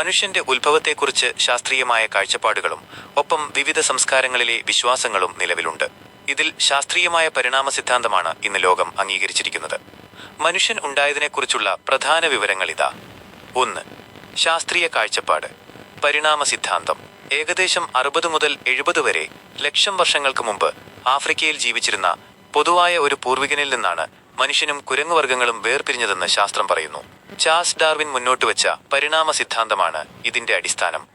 മനുഷ്യന്റെ ഉത്ഭവത്തെക്കുറിച്ച് ശാസ്ത്രീയമായ കാഴ്ചപ്പാടുകളും ഒപ്പം വിവിധ സംസ്കാരങ്ങളിലെ വിശ്വാസങ്ങളും നിലവിലുണ്ട്. ഇതിൽ ശാസ്ത്രീയമായ പരിണാമ സിദ്ധാന്തമാണ് ഇന്ന് ലോകം അംഗീകരിച്ചിരിക്കുന്നത്. മനുഷ്യൻ ഉണ്ടായതിനെക്കുറിച്ചുള്ള പ്രധാന വിവരങ്ങൾ ഇതാ. ഒന്ന് ശാസ്ത്രീയ കാഴ്ചപ്പാട് പരിണാമ സിദ്ധാന്തം. ഏകദേശം അറുപത് മുതൽ എഴുപത് വരെ ലക്ഷം വർഷങ്ങൾക്ക് മുമ്പ് ആഫ്രിക്കയിൽ ജീവിച്ചിരുന്ന പൊതുവായ ഒരു പൂർവികനിൽ നിന്നാണ് മനുഷ്യനും കുരങ്ങുവർഗങ്ങളും വേർപിരിഞ്ഞതെന്ന് ശാസ്ത്രം പറയുന്നു. ചാൾസ് ഡാർവിൻ മുന്നോട്ട് വെച്ച പരിണാമ സിദ്ധാന്തമാണ് ഇതിന്റെ അടിസ്ഥാനം.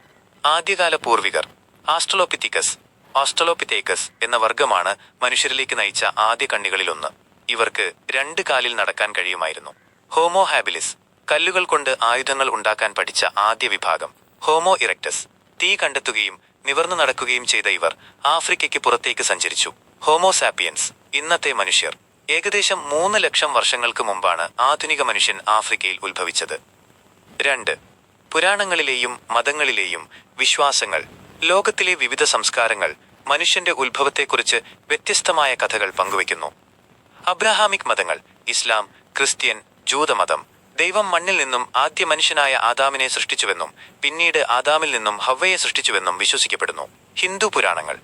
ആദ്യകാല പൂർവികർ ആസ്ട്രലോപിത്തിക്കസ് ഓസ്ട്രലോപിത്തേക്കസ് എന്ന വർഗമാണ് മനുഷ്യരിലേക്ക് നയിച്ച ആദ്യ കണ്ണികളിലൊന്ന്. ഇവർക്ക് രണ്ട് കാലിൽ നടക്കാൻ കഴിയുമായിരുന്നു. ഹോമോ ഹാബിലിസ് കല്ലുകൾ കൊണ്ട് ആയുധങ്ങൾ ഉണ്ടാക്കാൻ പഠിച്ച ആദ്യ വിഭാഗം. ഹോമോ ഇറക്ടസ് തീ കണ്ടെത്തുകയും നിവർന്നു നടക്കുകയും ചെയ്ത ഇവർ ആഫ്രിക്കയ്ക്ക് പുറത്തേക്ക് സഞ്ചരിച്ചു. ഹോമോസാപ്പിയൻസ് ഇന്നത്തെ മനുഷ്യർ. ഏകദേശം മൂന്ന് ലക്ഷം വർഷങ്ങൾക്ക് മുമ്പാണ് ആധുനിക മനുഷ്യൻ ആഫ്രിക്കയിൽ ഉത്ഭവിച്ചത്. രണ്ട് പുരാണങ്ങളിലെയും മതങ്ങളിലെയും വിശ്വാസങ്ങൾ ലോകത്തിലെ വിവിധ സംസ്കാരങ്ങൾ മനുഷ്യന്റെ ഉത്ഭവത്തെക്കുറിച്ച് വ്യത്യസ്തമായ കഥകൾ പങ്കുവയ്ക്കുന്നു. അബ്രഹാമിക് മതങ്ങൾ ഇസ്ലാം ക്രിസ്ത്യൻ ജൂതമതം ദൈവം മണ്ണിൽ നിന്നും ആദ്യ മനുഷ്യനായ ആദാമിനെ സൃഷ്ടിച്ചുവെന്നും പിന്നീട് ആദാമിൽ നിന്നും ഹവ്വയെ സൃഷ്ടിച്ചുവെന്നും വിശ്വസിക്കപ്പെടുന്നു. ഹിന്ദു പുരാണങ്ങൾ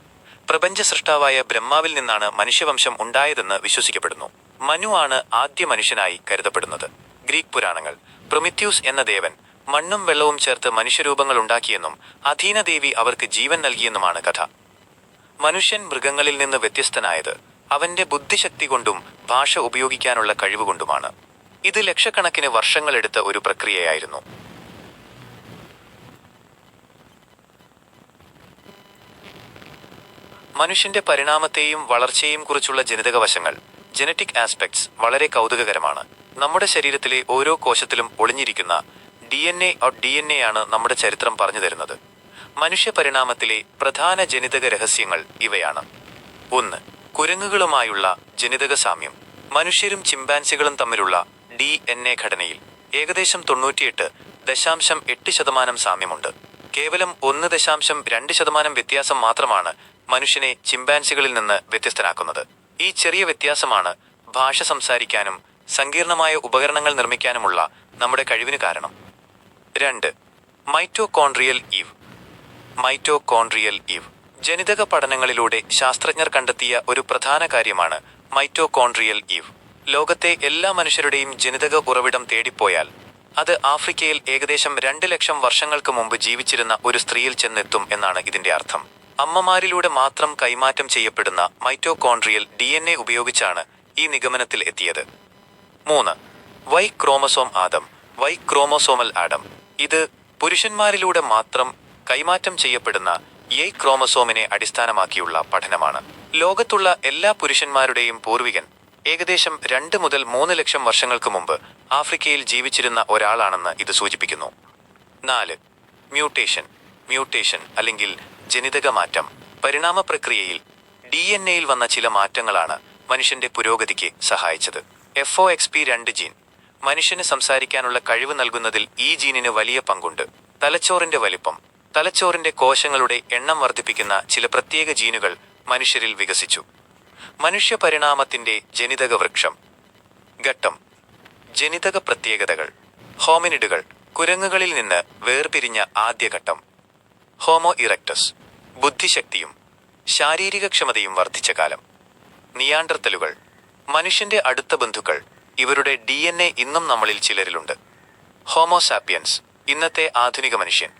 പ്രപഞ്ച സൃഷ്ടാവായ ബ്രഹ്മാവിൽ നിന്നാണ് മനുഷ്യവംശം ഉണ്ടായതെന്ന് വിശ്വസിക്കപ്പെടുന്നു. മനു ആണ് ആദ്യ മനുഷ്യനായി കരുതപ്പെടുന്നത്. ഗ്രീക്ക് പുരാണങ്ങൾ പ്രൊമിത്യൂസ് എന്ന ദേവൻ മണ്ണും വെള്ളവും ചേർത്ത് മനുഷ്യരൂപങ്ങൾ ഉണ്ടാക്കിയെന്നും അധീനദേവി അവർക്ക് ജീവൻ നൽകിയെന്നുമാണ് കഥ. മനുഷ്യൻ മൃഗങ്ങളിൽ നിന്ന് വ്യത്യസ്തനായത് അവന്റെ ബുദ്ധിശക്തി കൊണ്ടും ഭാഷ ഉപയോഗിക്കാനുള്ള കഴിവുകൊണ്ടുമാണ് ഇത് ലക്ഷക്കണക്കിന് വർഷങ്ങളെടുത്ത ഒരു പ്രക്രിയയായിരുന്നു. മനുഷ്യന്റെ പരിണാമത്തെയും വളർച്ചയെയും കുറിച്ചുള്ള ജനിതക വശങ്ങൾ ജനറ്റിക് ആസ്പെക്ട്സ് വളരെ കൗതുകകരമാണ്. നമ്മുടെ ശരീരത്തിലെ ഓരോ കോശത്തിലും ഒളിഞ്ഞിരിക്കുന്ന ഡി എൻ എ ഓ ഡി എൻ എ ആണ് നമ്മുടെ ചരിത്രം പറഞ്ഞു തരുന്നത്. മനുഷ്യ പരിണാമത്തിലെ പ്രധാന ജനിതക രഹസ്യങ്ങൾ ഇവയാണ്. ഒന്ന് കുരങ്ങുകളുമായുള്ള ജനിതക സാമ്യം. മനുഷ്യരും ചിമ്പാൻസികളും തമ്മിലുള്ള ഡി എൻ എ ഘടനയിൽ ഏകദേശം തൊണ്ണൂറ്റിയെട്ട് ദശാംശം എട്ട് ശതമാനം സാമ്യമുണ്ട്. കേവലം ഒന്ന് ദശാംശം രണ്ട് ശതമാനം വ്യത്യാസം മാത്രമാണ് മനുഷ്യനെ ചിമ്പാൻസികളിൽ നിന്ന് വ്യത്യസ്തനാക്കുന്നത്. ഈ ചെറിയ വ്യത്യാസമാണ് ഭാഷ സംസാരിക്കാനും സങ്കീർണമായ ഉപകരണങ്ങൾ നിർമ്മിക്കാനുമുള്ള നമ്മുടെ കഴിവിന് കാരണം. രണ്ട് മൈറ്റോകോൺട്രിയൽ ഈവ്. മൈറ്റോകോൺട്രിയൽ ഈവ് ജനിതക പഠനങ്ങളിലൂടെ ശാസ്ത്രജ്ഞർ കണ്ടെത്തിയ ഒരു പ്രധാന കാര്യമാണ് മൈറ്റോകോൺട്രിയൽ ഈവ്. ലോകത്തെ എല്ലാ മനുഷ്യരുടെയും ജനിതക ഉറവിടം തേടിപ്പോയാൽ അത് ആഫ്രിക്കയിൽ ഏകദേശം രണ്ട് ലക്ഷം വർഷങ്ങൾക്ക് മുമ്പ് ജീവിച്ചിരുന്ന ഒരു സ്ത്രീയിൽ ചെന്നെത്തും എന്നാണ് ഇതിന്റെ അർത്ഥം. അമ്മമാരിലൂടെ മാത്രം കൈമാറ്റം ചെയ്യപ്പെടുന്ന മൈറ്റോകോൺട്രിയൽ ഡി എൻ എ ഉപയോഗിച്ചാണ് ഈ നിഗമനത്തിൽ എത്തിയത്. മൂന്ന് Y chromosome Adam Y chromosomal Adam. ഇത് പുരുഷന്മാരിലൂടെ മാത്രം കൈമാറ്റം ചെയ്യപ്പെടുന്ന എ ക്രോമസോമിനെ അടിസ്ഥാനമാക്കിയുള്ള പഠനമാണ്. ലോകത്തുള്ള എല്ലാ പുരുഷന്മാരുടെയും പൂർവികൻ ഏകദേശം രണ്ട് മുതൽ മൂന്ന് ലക്ഷം വർഷങ്ങൾക്ക് മുമ്പ് ആഫ്രിക്കയിൽ ജീവിച്ചിരുന്ന ഒരാളാണെന്ന് ഇത് സൂചിപ്പിക്കുന്നു. നാല് മ്യൂട്ടേഷൻ. മ്യൂട്ടേഷൻ അല്ലെങ്കിൽ ജനിതക മാറ്റം. പരിണാമ പ്രക്രിയയിൽ ഡി എൻ എയിൽ വന്ന ചില മാറ്റങ്ങളാണ് മനുഷ്യന്റെ പുരോഗതിക്ക് സഹായിച്ചത്. എഫ് ഒ എക്സ് പി രണ്ട് ജീൻ. മനുഷ്യന് സംസാരിക്കാനുള്ള കഴിവ് നൽകുന്നതിൽ ഈ ജീനിന് വലിയ പങ്കുണ്ട്. തലച്ചോറിന്റെ വലിപ്പം. തലച്ചോറിന്റെ കോശങ്ങളുടെ എണ്ണം വർദ്ധിപ്പിക്കുന്ന ചില പ്രത്യേക ജീനുകൾ മനുഷ്യരിൽ വികസിച്ചു. മനുഷ്യ പരിണാമത്തിന്റെ ജനിതക വൃക്ഷം. ഘട്ടം. ജനിതക പ്രത്യേകതകൾ. ഹോമിനിഡുകൾ. കുരങ്ങുകളിൽ നിന്ന് വേർപിരിഞ്ഞ ആദ്യഘട്ടം ഹോമോ ഇറക്ടസ്. ബുദ്ധിശക്തിയും ശാരീരികക്ഷമതയും വർദ്ധിച്ച കാലം. നിയാണ്ടർത്തലുകൾ മനുഷ്യന്റെ അടുത്ത ബന്ധുക്കൾ ഇവരുടെ ഡി എൻ എ ഇന്നും നമ്മളിൽ ചിലരിലുണ്ട്. ഹോമോസാപ്പിയൻസ് ഇന്നത്തെ ആധുനിക മനുഷ്യൻ.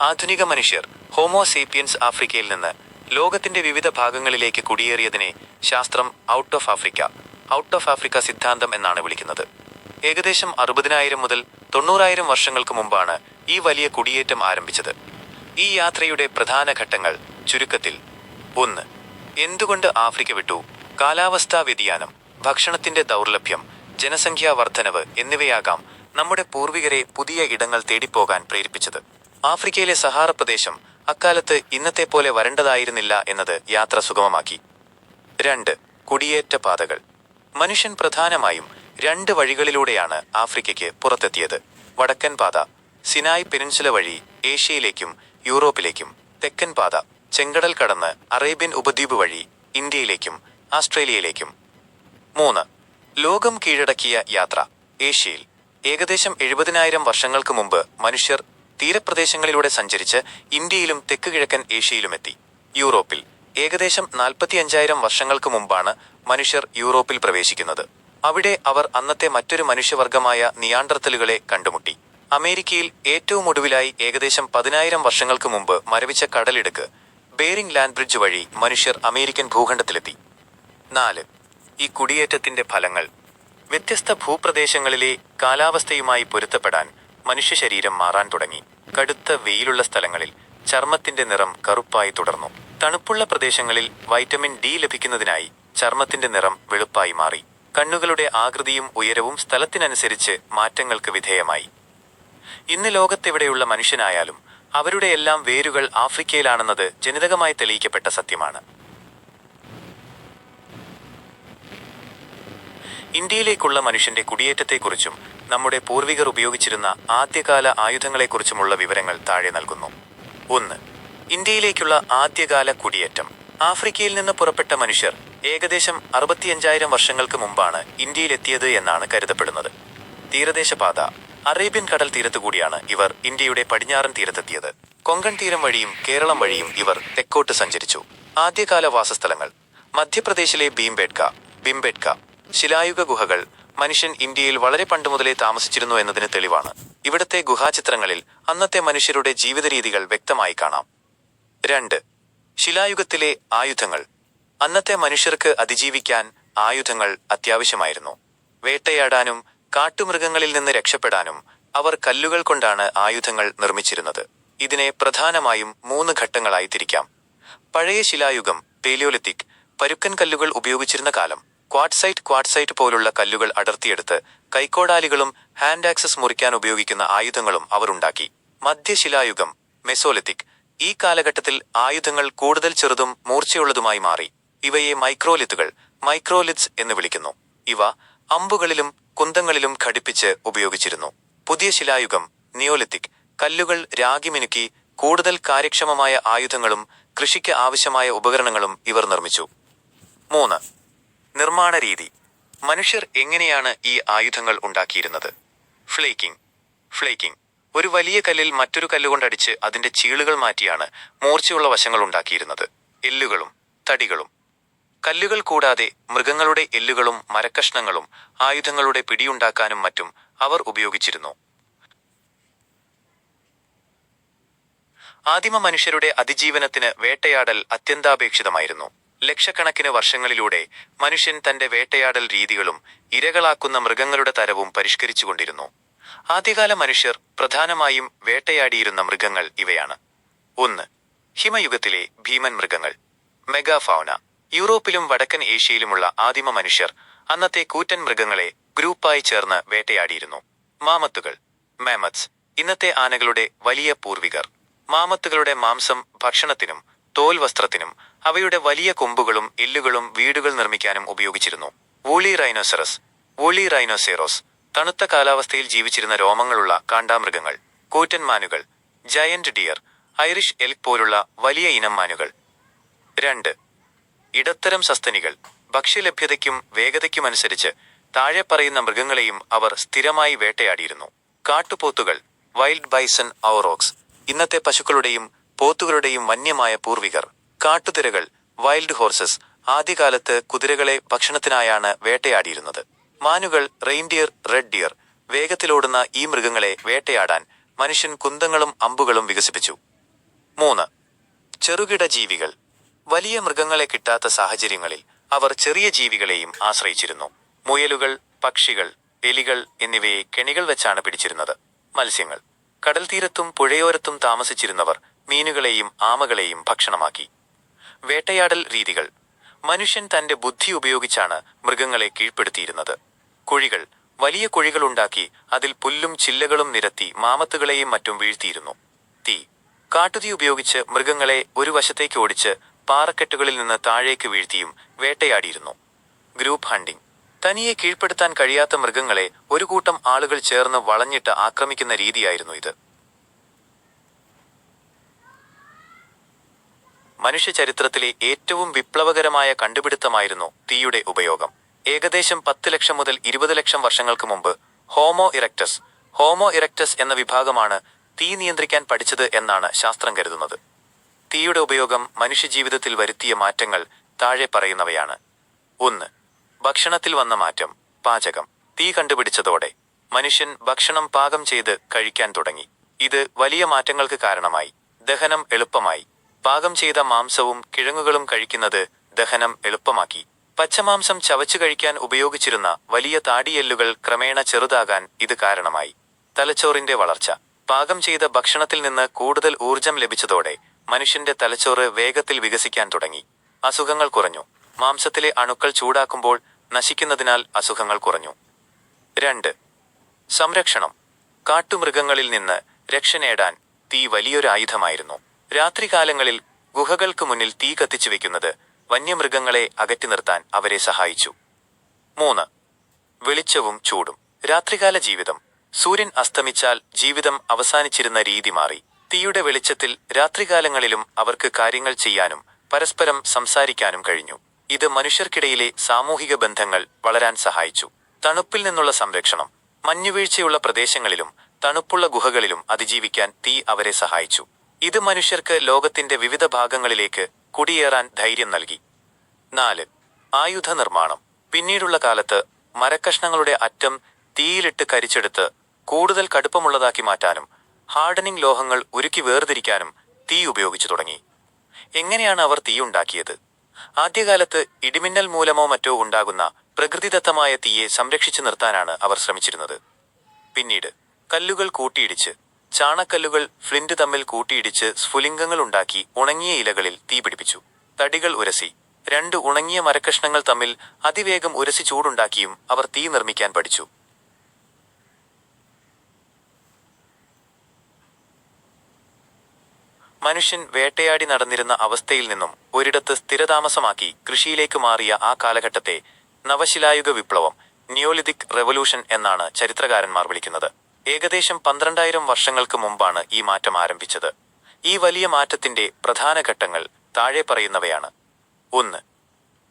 ആധുനിക മനുഷ്യർ ഹോമോസേപ്പിയൻസ് ആഫ്രിക്കയിൽ നിന്ന് ലോകത്തിന്റെ വിവിധ ഭാഗങ്ങളിലേക്ക് കുടിയേറിയതിനെ ശാസ്ത്രം out of Africa out of Africa സിദ്ധാന്തം എന്നാണ് വിളിക്കുന്നത്. ഏകദേശം അറുപതിനായിരം മുതൽ തൊണ്ണൂറായിരം വർഷങ്ങൾക്ക് മുമ്പാണ് ഈ വലിയ കുടിയേറ്റം ആരംഭിച്ചത്. ഈ യാത്രയുടെ പ്രധാന ഘട്ടങ്ങൾ ചുരുക്കത്തിൽ ഒന്ന് എന്തുകൊണ്ട് ആഫ്രിക്ക വിട്ടു? കാലാവസ്ഥാ വ്യതിയാനം ഭക്ഷണത്തിന്റെ ദൗർലഭ്യം ജനസംഖ്യാ വർധനവ് എന്നിവയാകാം നമ്മുടെ പൂർവികരെ പുതിയ ഇടങ്ങൾ തേടിപ്പോകാൻ പ്രേരിപ്പിച്ചത്. ആഫ്രിക്കയിലെ സഹാറ പ്രദേശം അക്കാലത്ത് ഇന്നത്തെ പോലെ വരണ്ടതായിരുന്നില്ല എന്നത് യാത്ര സുഗമമാക്കി. രണ്ട് കുടിയേറ്റ പാതകൾ. മനുഷ്യൻ പ്രധാനമായും രണ്ട് വഴികളിലൂടെയാണ് ആഫ്രിക്കയ്ക്ക് പുറത്തെത്തിയത്. വടക്കൻ പാത സിനായ് പെനിൻസുല വഴി ഏഷ്യയിലേക്കും യൂറോപ്പിലേക്കും തെക്കൻ പാത ചെങ്കടൽ കടന്ന് അറേബ്യൻ ഉപദ്വീപ് വഴി ഇന്ത്യയിലേക്കും ആസ്ട്രേലിയയിലേക്കും. മൂന്ന് ലോകം കീഴടക്കിയ യാത്ര ഏഷ്യയിൽ. ഏകദേശം എഴുപതിനായിരം വർഷങ്ങൾക്ക് മുമ്പ് മനുഷ്യർ തീരപ്രദേശങ്ങളിലൂടെ സഞ്ചരിച്ച് ഇന്ത്യയിലും തെക്ക് കിഴക്കൻ ഏഷ്യയിലുമെത്തി യൂറോപ്പിൽ ഏകദേശം നാൽപ്പത്തിയഞ്ചായിരം വർഷങ്ങൾക്ക് മുമ്പാണ് മനുഷ്യർ യൂറോപ്പിൽ പ്രവേശിക്കുന്നത്. അവിടെ അവർ അന്നത്തെ മറ്റൊരു മനുഷ്യവർഗമായ നിയാണ്ടർത്തലുകളെ കണ്ടുമുട്ടി. അമേരിക്കയിൽ ഏറ്റവും ഒടുവിലായി ഏകദേശം പതിനായിരം വർഷങ്ങൾക്ക് മുമ്പ് മരവിച്ച കടലിടുക്ക് ബേറിംഗ് ലാൻഡ് ബ്രിഡ്ജ് വഴി മനുഷ്യർ അമേരിക്കൻ ഭൂഖണ്ഡത്തിലെത്തി. നാല്. ഈ കുടിയേറ്റത്തിന്റെ ഫലങ്ങൾ. വ്യത്യസ്ത ഭൂപ്രദേശങ്ങളിലെ കാലാവസ്ഥയുമായി പൊരുത്തപ്പെടാൻ മനുഷ്യ ശരീരം മാറാൻ തുടങ്ങി. കടുത്ത വെയിലുള്ള സ്ഥലങ്ങളിൽ ചർമ്മത്തിന്റെ നിറം കറുപ്പായി തുടർന്നു. തണുപ്പുള്ള പ്രദേശങ്ങളിൽ വൈറ്റമിൻ ഡി ലഭിക്കുന്നതിനായി ചർമ്മത്തിന്റെ നിറം വെളുപ്പായി മാറി. കണ്ണുകളുടെ ആകൃതിയും ഉയരവും സ്ഥലത്തിനനുസരിച്ച് മാറ്റങ്ങൾക്ക് വിധേയമായി. ഇന്ന് ലോകത്തെവിടെയുള്ള മനുഷ്യനായാലും അവരുടെ എല്ലാം വേരുകൾ ആഫ്രിക്കയിലാണെന്നത് ജനിതകമായി തെളിയിക്കപ്പെട്ട സത്യമാണ്. ഇന്ത്യയിലേക്കുള്ള മനുഷ്യന്റെ കുടിയേറ്റത്തെക്കുറിച്ചും നമ്മുടെ പൂർവികർ ഉപയോഗിച്ചിരുന്ന ആദ്യകാല ആയുധങ്ങളെക്കുറിച്ചുമുള്ള വിവരങ്ങൾ താഴെ നൽകുന്നു. ഒന്ന് ഇന്ത്യയിലേക്കുള്ള ആദ്യകാല കുടിയേറ്റം. ആഫ്രിക്കയിൽ നിന്ന് പുറപ്പെട്ട മനുഷ്യർ ഏകദേശം അറുപത്തിയഞ്ചായിരം വർഷങ്ങൾക്ക് മുമ്പാണ് ഇന്ത്യയിലെത്തിയത് എന്നാണ് കരുതപ്പെടുന്നത്. തീരദേശപാത അറേബ്യൻ കടൽ തീരത്തുകൂടിയാണ് ഇവർ ഇന്ത്യയുടെ പടിഞ്ഞാറൻ തീരത്തെത്തിയത്. കൊങ്കൺ തീരം വഴിയും കേരളം വഴിയും ഇവർ തെക്കോട്ട് സഞ്ചരിച്ചു. ആദ്യകാല വാസസ്ഥലങ്ങൾ മധ്യപ്രദേശിലെ ഭീംബേഡ്ക ബിംബേഡ്ക ശിലായുഗ ഗുഹകൾ മനുഷ്യൻ ഇന്ത്യയിൽ വളരെ പണ്ട് മുതലേ താമസിച്ചിരുന്നു എന്നതിന് തെളിവാണ്. ഇവിടത്തെ ഗുഹാചിത്രങ്ങളിൽ അന്നത്തെ മനുഷ്യരുടെ ജീവിത രീതികൾ വ്യക്തമായി കാണാം. രണ്ട് ശിലായുഗത്തിലെ ആയുധങ്ങൾ. അന്നത്തെ മനുഷ്യർക്ക് അതിജീവിക്കാൻ ആയുധങ്ങൾ അത്യാവശ്യമായിരുന്നു. വേട്ടയാടാനും കാട്ടുമൃഗങ്ങളിൽ നിന്ന് രക്ഷപ്പെടാനും അവർ കല്ലുകൾ കൊണ്ടാണ് ആയുധങ്ങൾ നിർമ്മിച്ചിരുന്നത്. ഇതിനെ പ്രധാനമായും മൂന്ന് ഘട്ടങ്ങളായി തിരിക്കാം പഴയ ശിലായുഗം പേലിയോലിത്തിക് പരുക്കൻ കല്ലുകൾ ഉപയോഗിച്ചിരുന്ന കാലം. ക്വാഡ്സൈറ്റ് ക്വാഡ്സൈറ്റ് പോലുള്ള കല്ലുകൾ അടർത്തിയെടുത്ത് കൈക്കോടാലികളും ഹാൻഡ് ആക്സസ് മുറിക്കാൻ ഉപയോഗിക്കുന്ന ആയുധങ്ങളും അവർ ഉണ്ടാക്കി. മധ്യശിലായുഗം മെസോലിത്തിക് ഈ കാലഘട്ടത്തിൽ ആയുധങ്ങൾ കൂടുതൽ ചെറുതും മൂർച്ചയുള്ളതുമായി മാറി. ഇവയെ മൈക്രോലിത്തുകൾ മൈക്രോലിത്സ് എന്ന് വിളിക്കുന്നു. ഇവ അമ്പുകളിലും കുന്തങ്ങളിലും ഘടിപ്പിച്ച് ഉപയോഗിച്ചിരുന്നു. പുതിയ ശിലായുഗം നിയോലിത്തിക് കല്ലുകൾ രാഗിമിനുക്കി കൂടുതൽ കാര്യക്ഷമമായ ആയുധങ്ങളും കൃഷിക്ക് ആവശ്യമായ ഉപകരണങ്ങളും ഇവർ നിർമ്മിച്ചു. മൂന്ന്. നിർമ്മാണ രീതി. മനുഷ്യർ എങ്ങനെയാണ് ഈ ആയുധങ്ങൾ ഉണ്ടാക്കിയിരുന്നത്? ഫ്ലേക്കിംഗ്. ഫ്ലേക്കിംഗ്. ഒരു വലിയ കല്ലിൽ മറ്റൊരു കല്ലുകൊണ്ടടിച്ച് അതിന്റെ ചീളുകൾ മാറ്റിയാണ് മൂർച്ചയുള്ള വശങ്ങൾ ഉണ്ടാക്കിയിരുന്നത്. എല്ലുകളും തടികളും. കല്ലുകൾ കൂടാതെ മൃഗങ്ങളുടെ എല്ലുകളും മരക്കഷ്ണങ്ങളും ആയുധങ്ങളുടെ പിടിയുണ്ടാക്കാനും മറ്റും അവർ ഉപയോഗിച്ചിരുന്നു. ആദിമ മനുഷ്യരുടെ അതിജീവനത്തിന് വേട്ടയാടൽ അത്യന്താപേക്ഷിതമായിരുന്നു. ലക്ഷക്കണക്കിന് വർഷങ്ങളിലൂടെ മനുഷ്യൻ തന്റെ വേട്ടയാടൽ രീതികളും ഇരകളാക്കുന്ന മൃഗങ്ങളുടെ തരവും പരിഷ്കരിച്ചുകൊണ്ടിരുന്നു. ആദ്യകാല മനുഷ്യർ പ്രധാനമായും വേട്ടയാടിയിരുന്ന മൃഗങ്ങൾ ഇവയാണ്. ഒന്ന് ഹിമയുഗത്തിലെ ഭീമൻ മൃഗങ്ങൾ മെഗാഫൗന. യൂറോപ്പിലും വടക്കൻ ഏഷ്യയിലുമുള്ള ആദിമ മനുഷ്യർ അന്നത്തെ കൂറ്റൻ മൃഗങ്ങളെ ഗ്രൂപ്പായി ചേർന്ന് വേട്ടയാടിയിരുന്നു. മാമത്തുകൾ മാമത്സ് ഇന്നത്തെ ആനകളുടെ വലിയ പൂർവികർ. മാമത്തുകളുടെ മാംസം ഭക്ഷണത്തിനും തോൽ വസ്ത്രത്തിനും അവയുടെ വലിയ കൊമ്പുകളും എല്ലുകളും വീടുകൾ നിർമ്മിക്കാനും ഉപയോഗിച്ചിരുന്നു. വൂളി റൈനോസറസ് വൂളി റൈനോസെറോസ് തണുത്ത കാലാവസ്ഥയിൽ ജീവിച്ചിരുന്ന രോമങ്ങളുള്ള കാണ്ടാമൃഗങ്ങൾ കൂറ്റൻ മാനുകൾ ജയന്റ് ഡിയർ ഐറിഷ് എൽക്ക് പോലുള്ള വലിയ ഇനം മാനുകൾ. രണ്ട് ഇടത്തരം സസ്തനികൾ. ഭക്ഷ്യലഭ്യതയ്ക്കും വേഗതയ്ക്കുമനുസരിച്ച് താഴെ പറയുന്ന മൃഗങ്ങളെയും അവർ സ്ഥിരമായി വേട്ടയാടിയിരുന്നു. കാട്ടുപോത്തുകൾ വൈൽഡ് ബൈസൺ ഔറോക്സ് ഇന്നത്തെ പശുക്കളുടെയും പോത്തുകളുടെയും വന്യമായ പൂർവികർ. കാട്ടുതിരകൾ വൈൽഡ് ഹോർസസ് ആദ്യകാലത്ത് കുതിരകളെ ഭക്ഷണത്തിനായാണ് വേട്ടയാടിയിരുന്നത്. മാനുകൾ റെയിൻഡിയർ റെഡ് ഡിയർ. വേഗത്തിലോടുന്ന ഈ മൃഗങ്ങളെ വേട്ടയാടാൻ മനുഷ്യൻ കുന്തങ്ങളും അമ്പുകളും വികസിപ്പിച്ചു. മൂന്ന്. ചെറുകിട ജീവികൾ. വലിയ മൃഗങ്ങളെ കിട്ടാത്ത സാഹചര്യങ്ങളിൽ അവർ ചെറിയ ജീവികളെയും ആശ്രയിച്ചിരുന്നു. മുയലുകൾ പക്ഷികൾ എലികൾ എന്നിവയെ കെണികൾ വെച്ചാണ് പിടിച്ചിരുന്നത്. മത്സ്യങ്ങൾ. കടൽ തീരത്തും പുഴയോരത്തും താമസിച്ചിരുന്നവർ മീനുകളെയും ആമകളെയും ഭക്ഷണമാക്കി. വേട്ടയാടൽ രീതികൾ. മനുഷ്യൻ തന്റെ ബുദ്ധി ഉപയോഗിച്ചാണ് മൃഗങ്ങളെ കീഴ്പ്പെടുത്തിയിരുന്നത്. കുഴികൾ. വലിയ കുഴികൾ ഉണ്ടാക്കി അതിൽ പുല്ലും ചില്ലകളും നിരത്തി മാമത്തുകളെയും മറ്റും വീഴ്ത്തിയിരുന്നു. തീ. കാട്ടുതീ ഉപയോഗിച്ച് മൃഗങ്ങളെ ഒരു വശത്തേക്ക് ഓടിച്ച് പാറക്കെട്ടുകളിൽ നിന്ന് താഴേക്ക് വീഴ്ത്തിയും വേട്ടയാടിയിരുന്നു. Group hunting. തനിയെ കീഴ്പ്പെടുത്താൻ കഴിയാത്ത മൃഗങ്ങളെ ഒരു കൂട്ടം ആളുകൾ ചേർന്ന് വളഞ്ഞിട്ട് ആക്രമിക്കുന്ന രീതിയായിരുന്നു ഇത്. മനുഷ്യ ചരിത്രത്തിലെ ഏറ്റവും വിപ്ലവകരമായ കണ്ടുപിടുത്തമായിരുന്നു തീയുടെ ഉപയോഗം. ഏകദേശം പത്ത് ലക്ഷം മുതൽ ഇരുപത് ലക്ഷം വർഷങ്ങൾക്ക് മുമ്പ് ഹോമോ ഇറക്ടസ് ഹോമോ ഇറക്ടസ് എന്ന വിഭാഗമാണ് തീ നിയന്ത്രിക്കാൻ പഠിച്ചത് എന്നാണ് ശാസ്ത്രം കരുതുന്നത്. തീയുടെ ഉപയോഗം മനുഷ്യജീവിതത്തിൽ വരുത്തിയ മാറ്റങ്ങൾ താഴെ പറയുന്നവയാണ്. ഒന്ന് ഭക്ഷണത്തിൽ വന്ന മാറ്റം പാചകം. തീ കണ്ടുപിടിച്ചതോടെ മനുഷ്യൻ ഭക്ഷണം പാകം ചെയ്ത് കഴിക്കാൻ തുടങ്ങി. ഇത് വലിയ മാറ്റങ്ങൾക്ക് കാരണമായി. ദഹനം എളുപ്പമായി. പാകം ചെയ്ത മാംസവും കിഴങ്ങുകളും കഴിക്കുന്നത് ദഹനം എളുപ്പമാക്കി. പച്ചമാംസം ചവച്ചു കഴിക്കാൻ ഉപയോഗിച്ചിരുന്ന വലിയ താടിയെല്ലുകൾ ക്രമേണ ചെറുതാകാൻ ഇത് കാരണമായി. തലച്ചോറിന്റെ വളർച്ച. പാകം ചെയ്ത ഭക്ഷണത്തിൽ നിന്ന് കൂടുതൽ ഊർജം ലഭിച്ചതോടെ മനുഷ്യന്റെ തലച്ചോറ് വേഗത്തിൽ വികസിക്കാൻ തുടങ്ങി. അസുഖങ്ങൾ കുറഞ്ഞു. മാംസത്തിലെ അണുക്കൾ ചൂടാക്കുമ്പോൾ നശിക്കുന്നതിനാൽ അസുഖങ്ങൾ കുറഞ്ഞു. രണ്ട്. സംരക്ഷണം. കാട്ടുമൃഗങ്ങളിൽ നിന്ന് രക്ഷ നേടാൻ തീ വലിയൊരു ആയുധമായിരുന്നു. രാത്രികാലങ്ങളിൽ ഗുഹകൾക്ക് മുന്നിൽ തീ കത്തിച്ചു വെക്കുന്നത് വന്യമൃഗങ്ങളെ അകറ്റി നിർത്താൻ അവരെ സഹായിച്ചു. മൂന്ന്. വെളിച്ചവും ചൂടും. രാത്രികാല ജീവിതം. സൂര്യൻ അസ്തമിച്ചാൽ ജീവിതം അവസാനിച്ചിരുന്ന രീതി മാറി. തീയുടെ വെളിച്ചത്തിൽ രാത്രികാലങ്ങളിലും അവർക്ക് കാര്യങ്ങൾ ചെയ്യാനും പരസ്പരം സംസാരിക്കാനും കഴിഞ്ഞു. ഇത് മനുഷ്യർക്കിടയിലെ സാമൂഹിക ബന്ധങ്ങൾ വളരാൻ സഹായിച്ചു. തണുപ്പിൽ നിന്നുള്ള സംരക്ഷണം. മഞ്ഞുവീഴ്ചയുള്ള പ്രദേശങ്ങളിലും തണുപ്പുള്ള ഗുഹകളിലും അതിജീവിക്കാൻ തീ അവരെ സഹായിച്ചു. ഇത് മനുഷ്യർക്ക് ലോകത്തിന്റെ വിവിധ ഭാഗങ്ങളിലേക്ക് കുടിയേറാൻ ധൈര്യം നൽകി. നാല് ആയുധ നിർമ്മാണം പിന്നീടുള്ള കാലത്ത് മരക്കഷ്ണങ്ങളുടെ അറ്റം തീയിലിട്ട് കരിച്ചെടുത്ത് കൂടുതൽ കടുപ്പമുള്ളതാക്കി മാറ്റാനും ഹാർഡനിങ് ലോഹങ്ങൾ ഉരുക്കി വേർതിരിക്കാനും തീ ഉപയോഗിച്ചു തുടങ്ങി. എങ്ങനെയാണ് അവർ തീ ഉണ്ടാക്കിയത്? ആദ്യകാലത്ത് ഇടിമിന്നൽ മൂലമോ മറ്റോ ഉണ്ടാകുന്ന പ്രകൃതിദത്തമായ തീയെ സംരക്ഷിച്ചു നിർത്താനാണ് അവർ ശ്രമിച്ചിരുന്നത്. പിന്നീട് കല്ലുകൾ കൂട്ടിയിടിച്ച് ചാണക്കല്ലുകൾ ഫ്ലിന്റ് തമ്മിൽ കൂട്ടിയിടിച്ച് സ്ഫുലിംഗങ്ങൾ ഉണ്ടാക്കി ഉണങ്ങിയ ഇലകളിൽ തീപിടിപ്പിച്ചു തടികൾ ഉരസി. രണ്ട് ഉണങ്ങിയ മരക്കഷ്ണങ്ങൾ തമ്മിൽ അതിവേഗം ഉരസി ചൂടുണ്ടാക്കിയും അവർ തീ നിർമ്മിക്കാൻ പഠിച്ചു. മനുഷ്യൻ വേട്ടയാടി നടന്നിരുന്ന അവസ്ഥയിൽ നിന്നും ഒരിടത്ത് സ്ഥിരതാമസമാക്കി കൃഷിയിലേക്ക് മാറിയ ആ കാലഘട്ടത്തെ നവശിലായുഗ വിപ്ലവം നിയോലിതിക് റെവല്യൂഷൻ എന്നാണ് ചരിത്രകാരന്മാർ വിളിക്കുന്നത്. ഏകദേശം പന്ത്രണ്ടായിരം വർഷങ്ങൾക്ക് മുമ്പാണ് ഈ മാറ്റം ആരംഭിച്ചത്. ഈ വലിയ മാറ്റത്തിന്റെ പ്രധാന ഘട്ടങ്ങൾ താഴെ പറയുന്നവയാണ്. ഒന്ന്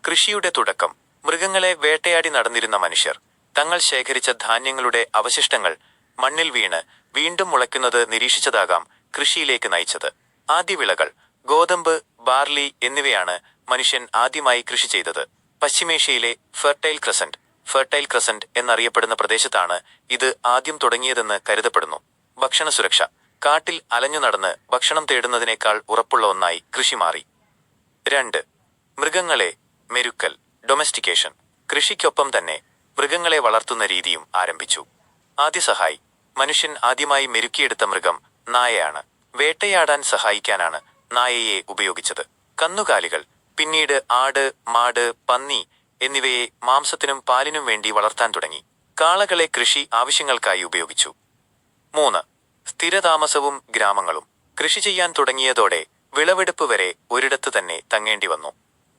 കൃഷിയുടെ തുടക്കം. മൃഗങ്ങളെ വേട്ടയാടി നടന്നിരുന്ന മനുഷ്യർ തങ്ങൾ ശേഖരിച്ച ധാന്യങ്ങളുടെ അവശിഷ്ടങ്ങൾ മണ്ണിൽ വീണ് വീണ്ടും മുളയ്ക്കുന്നത് നിരീക്ഷിച്ചതാകാം കൃഷിയിലേക്ക് നയിച്ചത്. ആദ്യ വിളകൾ ഗോതമ്പ് ബാർലി എന്നിവയാണ് മനുഷ്യൻ ആദ്യമായി കൃഷി ചെയ്തത്. പശ്ചിമേഷ്യയിലെ ഫെർട്ടൈൽ ക്രസന്റ്. ഫെർട്ടൈൽ ക്രസന്റ് എന്നറിയപ്പെടുന്ന പ്രദേശത്താണ് ഇത് ആദ്യം തുടങ്ങിയതെന്ന് കരുതപ്പെടുന്നു. ഭക്ഷണ സുരക്ഷ കാട്ടിൽ അലഞ്ഞു നടന്ന് ഭക്ഷണം തേടുന്നതിനേക്കാൾ ഉറപ്പുള്ള ഒന്നായി കൃഷി മാറി. രണ്ട്. മൃഗങ്ങളെ മെരുക്കൽ ഡൊമസ്റ്റിക്കേഷൻ. കൃഷിക്കൊപ്പം തന്നെ മൃഗങ്ങളെ വളർത്തുന്ന രീതിയും ആരംഭിച്ചു. ആദ്യ സഹായി. മനുഷ്യൻ ആദ്യമായി മെരുക്കിയെടുത്ത മൃഗം നായയാണ്. വേട്ടയാടാൻ സഹായിക്കാനാണ് നായയെ ഉപയോഗിച്ചത്. കന്നുകാലികൾ. പിന്നീട് ആട് മാട് പന്നി എന്നിവയെ മാംസത്തിനും പാലിനും വേണ്ടി വളർത്താൻ തുടങ്ങി. കാളകളെ കൃഷി ആവശ്യങ്ങൾക്കായി ഉപയോഗിച്ചു. മൂന്ന് സ്ഥിരതാമസവും ഗ്രാമങ്ങളും. കൃഷി ചെയ്യാൻ തുടങ്ങിയതോടെ വിളവെടുപ്പ് വരെ ഒരിടത്ത് തന്നെ തങ്ങേണ്ടി വന്നു.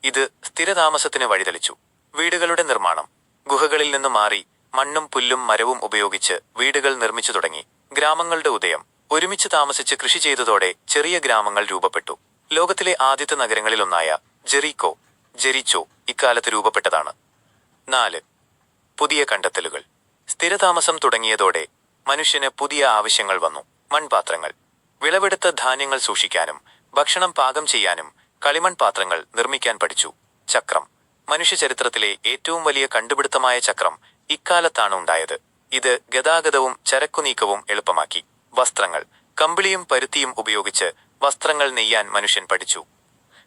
ഇത് സ്ഥിരതാമസത്തിന് വഴിതെളിച്ചു. വീടുകളുടെ നിർമ്മാണം. ഗുഹകളിൽ നിന്ന് മാറി മണ്ണും പുല്ലും മരവും ഉപയോഗിച്ച് വീടുകൾ നിർമ്മിച്ചു തുടങ്ങി. ഗ്രാമങ്ങളുടെ ഉദയം. ഒരുമിച്ച് താമസിച്ച് കൃഷി ചെയ്തതോടെ ചെറിയ ഗ്രാമങ്ങൾ രൂപപ്പെട്ടു. ലോകത്തിലെ ആദ്യത്തെ നഗരങ്ങളിലൊന്നായ ജെറീക്കോ ജെറിച്ചോ ഇക്കാലത്ത് രൂപപ്പെട്ടതാണ്. നാല്. പുതിയ കണ്ടെത്തലുകൾ. സ്ഥിരതാമസം തുടങ്ങിയതോടെ മനുഷ്യന് പുതിയ ആവശ്യങ്ങൾ വന്നു. മൺപാത്രങ്ങൾ. വിളവെടുത്ത ധാന്യങ്ങൾ സൂക്ഷിക്കാനും ഭക്ഷണം പാകം ചെയ്യാനും കളിമൺ പാത്രങ്ങൾ നിർമ്മിക്കാൻ പഠിച്ചു. ചക്രം. മനുഷ്യചരിത്രത്തിലെ ഏറ്റവും വലിയ കണ്ടുപിടുത്തമായ ചക്രം ഇക്കാലത്താണ് ഉണ്ടായത്. ഇത് ഗതാഗതവും ചരക്കുനീക്കവും എളുപ്പമാക്കി. വസ്ത്രങ്ങൾ. കമ്പിളിയും പരുത്തിയും ഉപയോഗിച്ച് വസ്ത്രങ്ങൾ നെയ്യാൻ മനുഷ്യൻ പഠിച്ചു.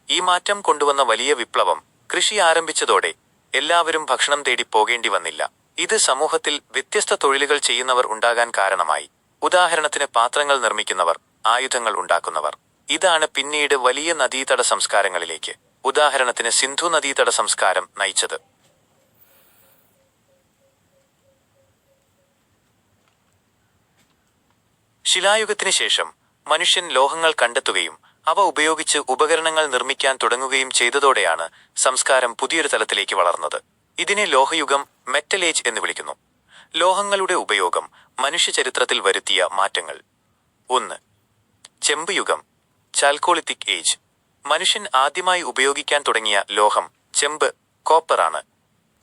ഈ മാറ്റം കൊണ്ടുവന്ന വലിയ വിപ്ലവം കൃഷി ആരംഭിച്ചതോടെ എല്ലാവരും ഭക്ഷണം തേടി പോകേണ്ടി വന്നില്ല. ഇത് സമൂഹത്തിൽ വ്യത്യസ്ത തൊഴിലുകൾ ചെയ്യുന്നവർ ഉണ്ടാകാൻ കാരണമായി. ഉദാഹരണത്തിന് പാത്രങ്ങൾ നിർമ്മിക്കുന്നവർ ആയുധങ്ങൾ ഉണ്ടാക്കുന്നവർ. ഇതാണ് പിന്നീട് വലിയ നദീതട സംസ്കാരങ്ങളിലേക്ക് ഉദാഹരണത്തിന് സിന്ധു നദീതട സംസ്കാരം നയിച്ചത്. ശിലായുഗത്തിനു ശേഷം മനുഷ്യൻ ലോഹങ്ങൾ കണ്ടെത്തുകയും അവ ഉപയോഗിച്ച് ഉപകരണങ്ങൾ നിർമ്മിക്കാൻ തുടങ്ങുകയും ചെയ്തതോടെയാണ് സംസ്കാരം പുതിയൊരു തലത്തിലേക്ക് വളർന്നത്. ഇതിനെ ലോഹയുഗം മെറ്റലേജ് എന്ന് വിളിക്കുന്നു. ലോഹങ്ങളുടെ ഉപയോഗം മനുഷ്യ ചരിത്രത്തിൽ വരുത്തിയ മാറ്റങ്ങൾ. ഒന്ന്. ചെമ്പ് യുഗം ചാൽക്കോളിത്തിക് ഏജ്. മനുഷ്യൻ ആദ്യമായി ഉപയോഗിക്കാൻ തുടങ്ങിയ ലോഹം ചെമ്പ് കോപ്പറാണ്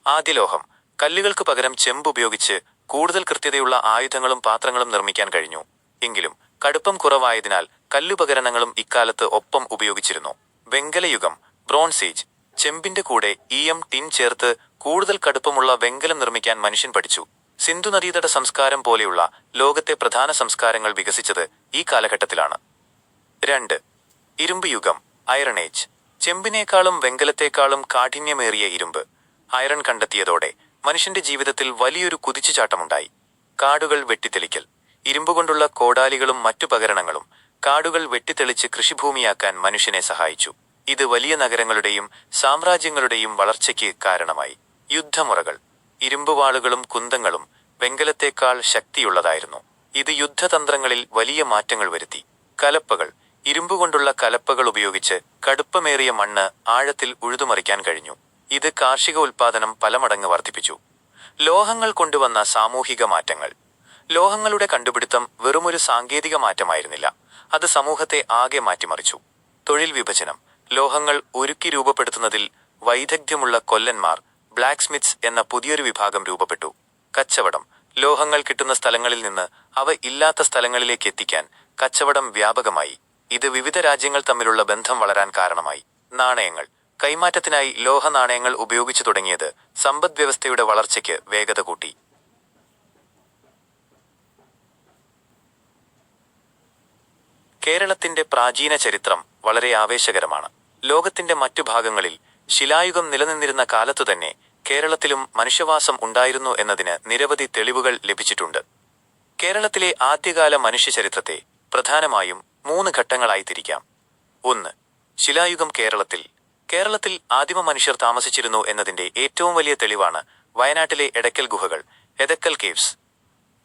ആദ്യ ലോഹം കല്ലുകൾക്ക് പകരം ചെമ്പ് ഉപയോഗിച്ച് കൂടുതൽ കൃത്യതയുള്ള ആയുധങ്ങളും പാത്രങ്ങളും നിർമ്മിക്കാൻ കഴിഞ്ഞു. എങ്കിലും കടുപ്പം കുറവായതിനാൽ കല്ലുപകരണങ്ങളും ഇക്കാലത്ത് ഒപ്പം ഉപയോഗിച്ചിരുന്നു. വെങ്കലയുഗം ബ്രോൺസ് ഏജ് ചെമ്പിന്റെ കൂടെ ഈയം ടിൻ ചേർത്ത് കൂടുതൽ കടുപ്പമുള്ള വെങ്കലം നിർമ്മിക്കാൻ മനുഷ്യൻ പഠിച്ചു. സിന്ധു നദീതട സംസ്കാരം പോലെയുള്ള ലോകത്തെ പ്രധാന സംസ്കാരങ്ങൾ വികസിച്ചത് ഈ കാലഘട്ടത്തിലാണ്. രണ്ട്. ഇരുമ്പ് യുഗം അയറൺ ഏജ് ചെമ്പിനേക്കാളും വെങ്കലത്തേക്കാളും കാഠിന്യമേറിയ ഇരുമ്പ്. അയറൺ കണ്ടെത്തിയതോടെ മനുഷ്യന്റെ ജീവിതത്തിൽ വലിയൊരു കുതിച്ചുചാട്ടമുണ്ടായി. കാടുകൾ വെട്ടിത്തെളിക്കൽ. ഇരുമ്പുകൊണ്ടുള്ള കോടാലികളും മറ്റുപകരണങ്ങളും കാടുകൾ വെട്ടിത്തെളിച്ച് കൃഷിഭൂമിയാക്കാൻ മനുഷ്യനെ സഹായിച്ചു. ഇത് വലിയ നഗരങ്ങളുടെയും സാമ്രാജ്യങ്ങളുടെയും വളർച്ചയ്ക്ക് കാരണമായി. യുദ്ധമുറകൾ ഇരുമ്പുവാളുകളും കുന്തങ്ങളും വെങ്കലത്തേക്കാൾ ശക്തിയുള്ളതായിരുന്നു. ഇത് യുദ്ധതന്ത്രങ്ങളിൽ വലിയ മാറ്റങ്ങൾ വരുത്തി. കലപ്പകൾ ഇരുമ്പുകൊണ്ടുള്ള കലപ്പകൾ ഉപയോഗിച്ച് കടുപ്പമേറിയ മണ്ണ് ആഴത്തിൽ ഉഴുതുമറിക്കാൻ കഴിഞ്ഞു. ഇത് കാർഷിക ഉൽപാദനം പലമടങ്ങ് വർദ്ധിപ്പിച്ചു. ലോഹങ്ങൾ കൊണ്ടുവന്ന സാമൂഹിക മാറ്റങ്ങൾ. ലോഹങ്ങളുടെ കണ്ടുപിടുത്തം വെറുമൊരു സാങ്കേതിക മാറ്റമായിരുന്നില്ല. അത് സമൂഹത്തെ ആകെ മാറ്റിമറിച്ചു. തൊഴിൽ വിഭജനം ലോഹങ്ങൾ ഉരുക്കി രൂപപ്പെടുത്തുന്നതിൽ വൈദഗ്ധ്യമുള്ള കൊല്ലന്മാർ ബ്ലാക്ക് സ്മിത്സ് എന്ന പുതിയൊരു വിഭാഗം രൂപപ്പെട്ടു. കച്ചവടം ലോഹങ്ങൾ കിട്ടുന്ന സ്ഥലങ്ങളിൽ നിന്ന് അവ ഇല്ലാത്ത സ്ഥലങ്ങളിലേക്ക് എത്തിക്കാൻ കച്ചവടം വ്യാപകമായി. ഇത് വിവിധ രാജ്യങ്ങൾ തമ്മിലുള്ള ബന്ധം വളരാൻ കാരണമായി. നാണയങ്ങൾ കൈമാറ്റത്തിനായി ലോഹ നാണയങ്ങൾ ഉപയോഗിച്ചു തുടങ്ങിയത് സമ്പദ്വ്യവസ്ഥയുടെ വളർച്ചയ്ക്ക് വേഗത കൂട്ടി. കേരളത്തിന്റെ പ്രാചീന ചരിത്രം വളരെ ആവേശകരമാണ്. ലോകത്തിന്റെ മറ്റു ഭാഗങ്ങളിൽ ശിലായുഗം നിലനിന്നിരുന്ന കാലത്തുതന്നെ കേരളത്തിലും മനുഷ്യവാസം ഉണ്ടായിരുന്നു എന്നതിന് നിരവധി തെളിവുകൾ ലഭിച്ചിട്ടുണ്ട്. കേരളത്തിലെ ആദ്യകാല മനുഷ്യചരിത്രത്തെ പ്രധാനമായും മൂന്ന് ഘട്ടങ്ങളായി തിരിക്കാം. ഒന്ന് ശിലായുഗം കേരളത്തിൽ. കേരളത്തിൽ ആദിമ മനുഷ്യർ താമസിച്ചിരുന്നു എന്നതിന്റെ ഏറ്റവും വലിയ തെളിവാണ് വയനാട്ടിലെ എടക്കൽ ഗുഹകൾ എടക്കൽ കേവ്സ്.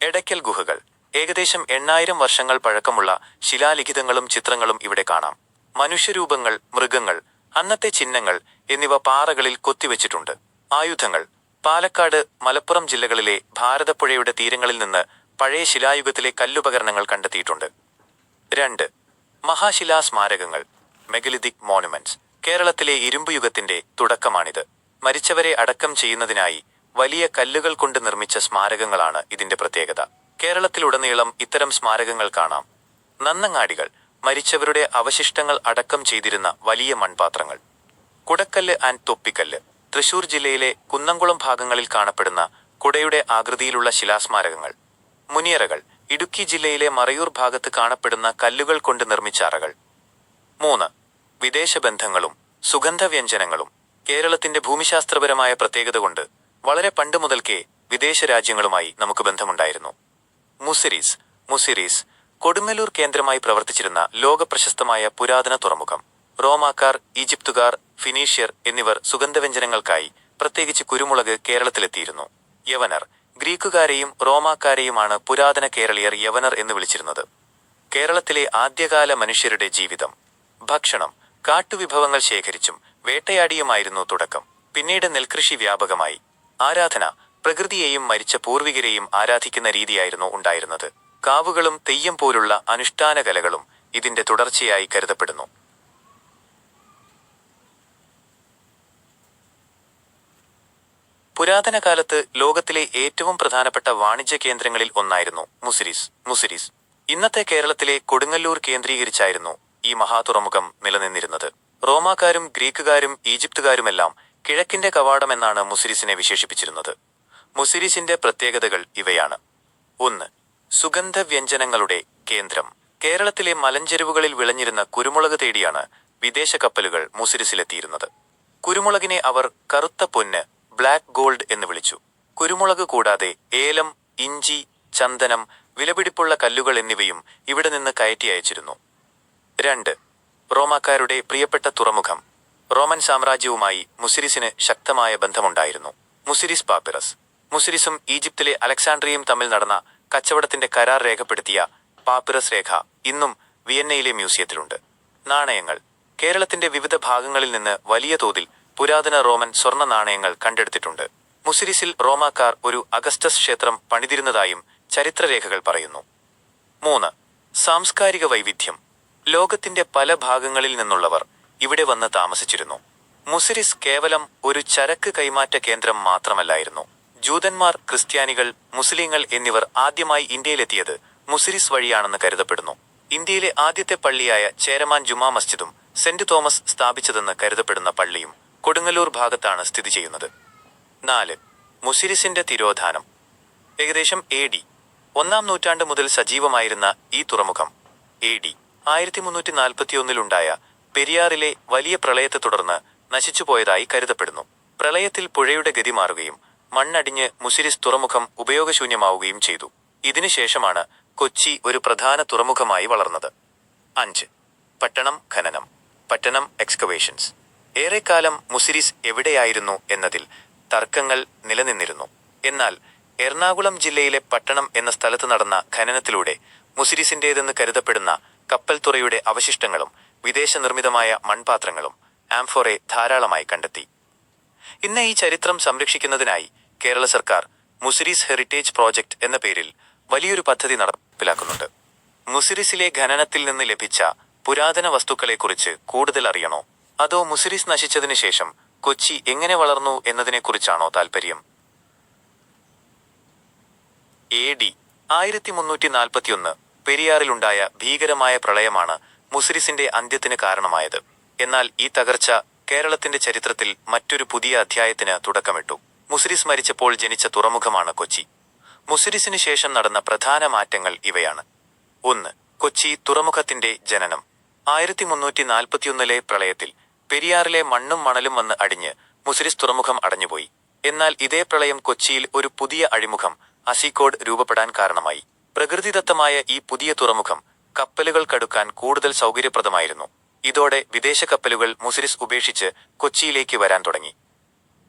എടക്കൽ ഗുഹകൾ ഏകദേശം എണ്ണായിരം വർഷങ്ങൾ പഴക്കമുള്ള ശിലാലിഖിതങ്ങളും ചിത്രങ്ങളും ഇവിടെ കാണാം. മനുഷ്യരൂപങ്ങൾ മൃഗങ്ങൾ അന്നത്തെ ചിഹ്നങ്ങൾ എന്നിവ പാറകളിൽ കൊത്തിവെച്ചിട്ടുണ്ട്. ആയുധങ്ങൾ. പാലക്കാട് മലപ്പുറം ജില്ലകളിലെ ഭാരതപ്പുഴയുടെ തീരങ്ങളിൽ നിന്ന് പഴയ ശിലായുഗത്തിലെ കല്ലുപകരണങ്ങൾ കണ്ടെത്തിയിട്ടുണ്ട്. രണ്ട്. മഹാശിലാ സ്മാരകങ്ങൾ മെഗലിതിക് മോണുമെന്റ്സ്. കേരളത്തിലെ ഇരുമ്പ് യുഗത്തിന്റെ തുടക്കമാണിത്. മരിച്ചവരെ അടക്കം ചെയ്യുന്നതിനായി വലിയ കല്ലുകൾ കൊണ്ട് നിർമ്മിച്ച സ്മാരകങ്ങളാണ് ഇതിന്റെ പ്രത്യേകത. കേരളത്തിലുടനീളം ഇത്തരം സ്മാരകങ്ങൾ കാണാം. നന്നങ്ങാടികൾ മരിച്ചവരുടെ അവശിഷ്ടങ്ങൾ അടക്കം ചെയ്തിരുന്ന വലിയ മൺപാത്രങ്ങൾ. കുടക്കല്ല് ആൻഡ് തൊപ്പിക്കല്ല് തൃശൂർ ജില്ലയിലെ കുന്നംകുളം ഭാഗങ്ങളിൽ കാണപ്പെടുന്ന കുടയുടെ ആകൃതിയിലുള്ള ശിലാസ്മാരകങ്ങൾ. മുനിയറകൾ ഇടുക്കി ജില്ലയിലെ മറയൂർ ഭാഗത്ത് കാണപ്പെടുന്ന കല്ലുകൾ കൊണ്ട് നിർമ്മിച്ച അറകൾ. മൂന്ന് വിദേശ ബന്ധങ്ങളും സുഗന്ധവ്യഞ്ജനങ്ങളും കേരളത്തിന്റെ ഭൂമിശാസ്ത്രപരമായ പ്രത്യേകത കൊണ്ട് വളരെ പണ്ട് മുതൽക്കേ വിദേശ രാജ്യങ്ങളുമായി നമുക്ക് ബന്ധമുണ്ടായിരുന്നു. മുസിരീസ് മുസിരീസ് കൊടുങ്ങല്ലൂർ കേന്ദ്രമായി പ്രവർത്തിച്ചിരുന്ന ലോകപ്രശസ്തമായ പുരാതന തുറമുഖം. റോമാക്കാർ ഈജിപ്തുകാർ ഫിനീഷ്യർ എന്നിവർ സുഗന്ധവ്യഞ്ജനങ്ങൾക്കായി പ്രത്യേകിച്ച് കുരുമുളക് കേരളത്തിലെത്തിയിരുന്നു. യവനർ ഗ്രീക്കുകാരെയും റോമാക്കാരെയുമാണ് പുരാതന കേരളീയർ യവനർ എന്ന് വിളിച്ചിരുന്നത്. കേരളത്തിലെ ആദ്യകാല മനുഷ്യരുടെ ജീവിതം. ഭക്ഷണം കാട്ടുവിഭവങ്ങൾ ശേഖരിച്ചും വേട്ടയാടിയുമായിരുന്നു തുടക്കം. പിന്നീട് നെൽകൃഷി വ്യാപകമായി. ആരാധന പ്രകൃതിയെയും മരിച്ച പൂർവികരെയും ആരാധിക്കുന്ന രീതിയായിരുന്നു ഉണ്ടായിരുന്നത്. കാവുകളും തെയ്യം പോലുള്ള അനുഷ്ഠാന കലകളും ഇതിന്റെ തുടർച്ചയായി കരുതപ്പെടുന്നു. പുരാതന കാലത്ത് ലോകത്തിലെ ഏറ്റവും പ്രധാനപ്പെട്ട വാണിജ്യ കേന്ദ്രങ്ങളിൽ ഒന്നായിരുന്നു മുസിരിസ്. മുസിരിസ് ഇന്നത്തെ കേരളത്തിലെ കൊടുങ്ങല്ലൂർ കേന്ദ്രീകരിച്ചായിരുന്നു ഈ മഹാതുറമുഖം നിലനിന്നിരുന്നത്. റോമാക്കാരും ഗ്രീക്കുകാരും ഈജിപ്തുകാരുമെല്ലാം കിഴക്കിന്റെ കവാടമെന്നാണ് മുസിരിസിനെ വിശേഷിപ്പിച്ചിരുന്നത്. മുസിരിസിന്റെ പ്രത്യേകതകൾ ഇവയാണ്. ഒന്ന് സുഗന്ധവ്യഞ്ജനങ്ങളുടെ കേന്ദ്രം. കേരളത്തിലെ മലഞ്ചെരുവുകളിൽ വിളഞ്ഞിരുന്ന കുരുമുളക് തേടിയാണ് വിദേശ കപ്പലുകൾ മുസിരിസിലെത്തിയിരുന്നത്. കുരുമുളകിനെ അവർ കറുത്ത പൊന്ന് ബ്ലാക്ക് ഗോൾഡ് എന്ന് വിളിച്ചു. കുരുമുളക് കൂടാതെ ഏലം ഇഞ്ചി ചന്ദനം വിലപിടിപ്പുള്ള കല്ലുകൾ എന്നിവയും ഇവിടെ നിന്ന് കയറ്റി അയച്ചിരുന്നു. രണ്ട് റോമാക്കാരുടെ പ്രിയപ്പെട്ട തുറമുഖം. റോമൻ സാമ്രാജ്യവുമായി മുസിരിസിന് ശക്തമായ ബന്ധമുണ്ടായിരുന്നു. മുസിരിസ് പാപ്പിറസ്. മുസിരിസും ഈജിപ്തിലെ അലക്സാണ്ട്രിയയും തമ്മിൽ നടന്ന കച്ചവടത്തിന്റെ കരാർ രേഖപ്പെടുത്തിയ പാപ്പിറസ് രേഖ ഇന്നും വിയന്നയിലെ മ്യൂസിയത്തിലുണ്ട്. നാണയങ്ങൾ. കേരളത്തിന്റെ വിവിധ ഭാഗങ്ങളിൽ നിന്ന് വലിയ തോതിൽ പുരാതന റോമൻ സ്വർണ നാണയങ്ങൾ കണ്ടെടുത്തിട്ടുണ്ട്. മുസിരിസിൽ റോമാക്കാർ ഒരു അഗസ്റ്റസ് ക്ഷേത്രം പണിതിരുന്നതായും ചരിത്രരേഖകൾ പറയുന്നു. മൂന്ന്. സാംസ്കാരിക വൈവിധ്യം. ലോകത്തിന്റെ പല ഭാഗങ്ങളിൽ നിന്നുള്ളവർ ഇവിടെ വന്ന് താമസിച്ചിരുന്നു. മുസിരിസ് കേവലം ഒരു ചരക്ക് കൈമാറ്റ കേന്ദ്രം മാത്രമല്ലായിരുന്നു. ജൂതന്മാർ ക്രിസ്ത്യാനികൾ മുസ്ലിങ്ങൾ എന്നിവർ ആദ്യമായി ഇന്ത്യയിലെത്തിയത് മുസിരിസ് വഴിയാണെന്ന് കരുതപ്പെടുന്നു. ഇന്ത്യയിലെ ആദ്യത്തെ പള്ളിയായ ചേരമാൻ ജുമാ മസ്ജിദും സെന്റ് തോമസ് സ്ഥാപിച്ചതെന്ന് കരുതപ്പെടുന്ന പള്ളിയും കൊടുങ്ങല്ലൂർ ഭാഗത്താണ് സ്ഥിതി ചെയ്യുന്നത്. നാല്. മുസിരിസിന്റെ തിരോധാനം. ഏകദേശം എ ഡി. ഒന്നാം നൂറ്റാണ്ട് മുതൽ സജീവമായിരുന്ന ഈ തുറമുഖം എ ഡി. ആയിരത്തി മുന്നൂറ്റി നാൽപ്പത്തിയൊന്നിലുണ്ടായ പെരിയാറിലെ വലിയ പ്രളയത്തെ തുടർന്ന് നശിച്ചുപോയതായി കരുതപ്പെടുന്നു. പ്രളയത്തിൽ പുഴയുടെ ഗതി മാറുകയും മണ്ണടിഞ്ഞ് മുസിരിസ് തുറമുഖം ഉപയോഗശൂന്യമാവുകയും ചെയ്തു. ഇതിനുശേഷമാണ് കൊച്ചി ഒരു പ്രധാന തുറമുഖമായി വളർന്നത്. അഞ്ച്. പട്ടണം ഖനനം. പട്ടണം എക്സ്കവേഷൻസ് ഏറെക്കാലം മുസിരിസ് എവിടെയായിരുന്നു എന്നതിൽ തർക്കങ്ങൾ നിലനിന്നിരുന്നു. എന്നാൽ എറണാകുളം ജില്ലയിലെ പട്ടണം എന്ന സ്ഥലത്ത് നടന്ന ഖനനത്തിലൂടെ മുസിരിസിന്റേതെന്ന് കരുതപ്പെടുന്ന കപ്പൽത്തുറയുടെ അവശിഷ്ടങ്ങളും വിദേശ നിർമ്മിതമായ മൺപാത്രങ്ങളും ആംഫോറെ ധാരാളമായി കണ്ടെത്തി. ഇന്ന് ഈ ചരിത്രം സംരക്ഷിക്കുന്നതിനായി കേരള സർക്കാർ മുസിരിസ് ഹെറിറ്റേജ് പ്രോജക്ട് എന്ന പേരിൽ വലിയൊരു പദ്ധതി നടപ്പിലാക്കുന്നുണ്ട്. മുസിരിസിലെ ഖനനത്തിൽ നിന്ന് ലഭിച്ച പുരാതന വസ്തുക്കളെക്കുറിച്ച് കൂടുതൽ അറിയണോ? അതോ മുസിരിസ് നശിച്ചതിനു ശേഷം കൊച്ചി എങ്ങനെ വളർന്നു എന്നതിനെക്കുറിച്ചാണോ താൽപ്പര്യം എ ഡി ആയിരത്തി മുന്നൂറ്റി നാൽപ്പത്തിയൊന്ന് പെരിയാറിലുണ്ടായ ഭീകരമായ പ്രളയമാണ് മുസിരിസിന്റെ അന്ത്യത്തിന് കാരണമായത്. എന്നാൽ ഈ തകർച്ച കേരളത്തിന്റെ ചരിത്രത്തിൽ മറ്റൊരു പുതിയ അധ്യായത്തിന് തുടക്കമിട്ടു. മുസിരിസ് മരിച്ചപ്പോൾ ജനിച്ച തുറമുഖമാണ് കൊച്ചി. മുസിരിസിന് ശേഷം നടന്ന പ്രധാന മാറ്റങ്ങൾ ഇവയാണ്. ഒന്ന് കൊച്ചി തുറമുഖത്തിന്റെ ജനനം. ആയിരത്തി മുന്നൂറ്റി നാൽപ്പത്തിയൊന്നിലെ പ്രളയത്തിൽ പെരിയാറിലെ മണ്ണും മണലും വന്ന് അടിഞ്ഞ് മുസിരിസ് തുറമുഖം അടഞ്ഞുപോയി. എന്നാൽ ഇതേ പ്രളയം കൊച്ചിയിൽ ഒരു പുതിയ അഴിമുഖം അസീക്കോഡ് രൂപപ്പെടാൻ കാരണമായി. പ്രകൃതിദത്തമായ ഈ പുതിയ തുറമുഖം കപ്പലുകൾ കടുക്കാൻ കൂടുതൽ സൗകര്യപ്രദമായിരുന്നു. ഇതോടെ വിദേശ കപ്പലുകൾ മുസിരിസ് ഉപേക്ഷിച്ച് കൊച്ചിയിലേക്ക് വരാൻ തുടങ്ങി.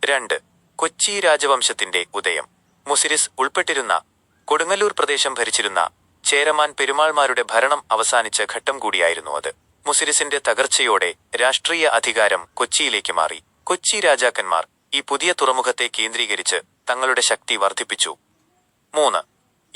രണ്ട് കൊച്ചി രാജവംശത്തിന്റെ ഉദയം. മുസിരിസ് ഉൾപ്പെട്ടിരുന്ന കൊടുങ്ങല്ലൂർ പ്രദേശം ഭരിച്ചിരുന്ന ചേരമാൻ പെരുമാൾമാരുടെ ഭരണം അവസാനിച്ച ഘട്ടം കൂടിയായിരുന്നു അത്. മുസിരിസിന്റെ തകർച്ചയോടെ രാഷ്ട്രീയ അധികാരം കൊച്ചിയിലേക്ക് മാറി. കൊച്ചി രാജാക്കന്മാർ ഈ പുതിയ തുറമുഖത്തെ കേന്ദ്രീകരിച്ച് തങ്ങളുടെ ശക്തി വർദ്ധിപ്പിച്ചു. മൂന്ന്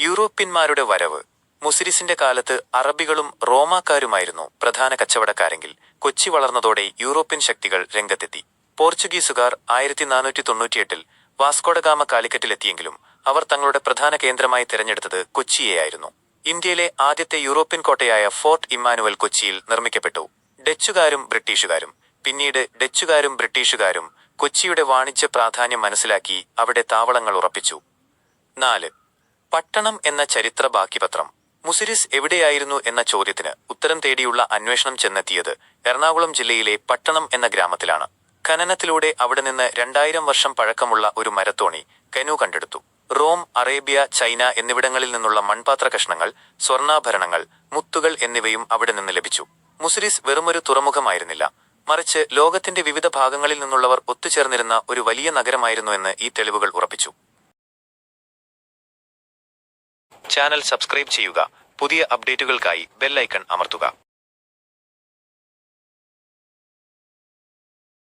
യൂറോപ്യന്മാരുടെ വരവ്. മുസിരിസിന്റെ കാലത്ത് അറബികളും റോമാക്കാരുമായിരുന്നു പ്രധാന കച്ചവടക്കാരെങ്കിൽ കൊച്ചി വളർന്നതോടെ യൂറോപ്യൻ ശക്തികൾ രംഗത്തെത്തി. പോർച്ചുഗീസുകാർ ആയിരത്തി നാനൂറ്റി തൊണ്ണൂറ്റിയെട്ടിൽ വാസ്കോഡഗാമ കാലിക്കറ്റിലെത്തിയെങ്കിലും അവർ തങ്ങളുടെ പ്രധാന കേന്ദ്രമായി തിരഞ്ഞെടുത്തത് കൊച്ചിയെയായിരുന്നു ഇന്ത്യയിലെ ആദ്യത്തെ യൂറോപ്യൻ കോട്ടയായ ഫോർട്ട് ഇമ്മാനുവൽ കൊച്ചിയിൽ നിർമ്മിക്കപ്പെട്ടു. ഡച്ചുകാരും ബ്രിട്ടീഷുകാരും പിന്നീട് ഡച്ചുകാരും ബ്രിട്ടീഷുകാരും കൊച്ചിയുടെ വാണിജ്യ പ്രാധാന്യം മനസ്സിലാക്കി അവിടെ താവളങ്ങൾ ഉറപ്പിച്ചു. നാല് പട്ടണം എന്ന ചരിത്ര ബാക്കിപത്രം മുസിരിസ് എവിടെയായിരുന്നു എന്ന ചോദ്യത്തിന് ഉത്തരം തേടിയുള്ള അന്വേഷണം ചെന്നെത്തിയത് എറണാകുളം ജില്ലയിലെ പട്ടണം എന്ന ഗ്രാമത്തിലാണ്. ഖനനത്തിലൂടെ അവിടെ നിന്ന് രണ്ടായിരം വർഷം പഴക്കമുള്ള ഒരു മരത്തോണി കനു കണ്ടെടുത്തു. റോം അറേബ്യ ചൈന എന്നിവിടങ്ങളിൽ നിന്നുള്ള മൺപാത്ര കഷ്ണങ്ങൾ സ്വർണാഭരണങ്ങൾ മുത്തുകൾ എന്നിവയും അവിടെ നിന്ന് ലഭിച്ചു. മുസിരിസ് വെറുമൊരു തുറമുഖമായിരുന്നില്ല. മറിച്ച് ലോകത്തിന്റെ വിവിധ ഭാഗങ്ങളിൽ നിന്നുള്ളവർ ഒത്തുചേർന്നിരുന്ന ഒരു വലിയ നഗരമായിരുന്നു എന്ന് ഈ തെളിവുകൾ ഉറപ്പിച്ചു. ചാനൽ സബ്സ്ക്രൈബ് ചെയ്യുക. പുതിയ അപ്ഡേറ്റുകൾക്കായി ബെല്ലൈക്കൺ അമർത്തുക.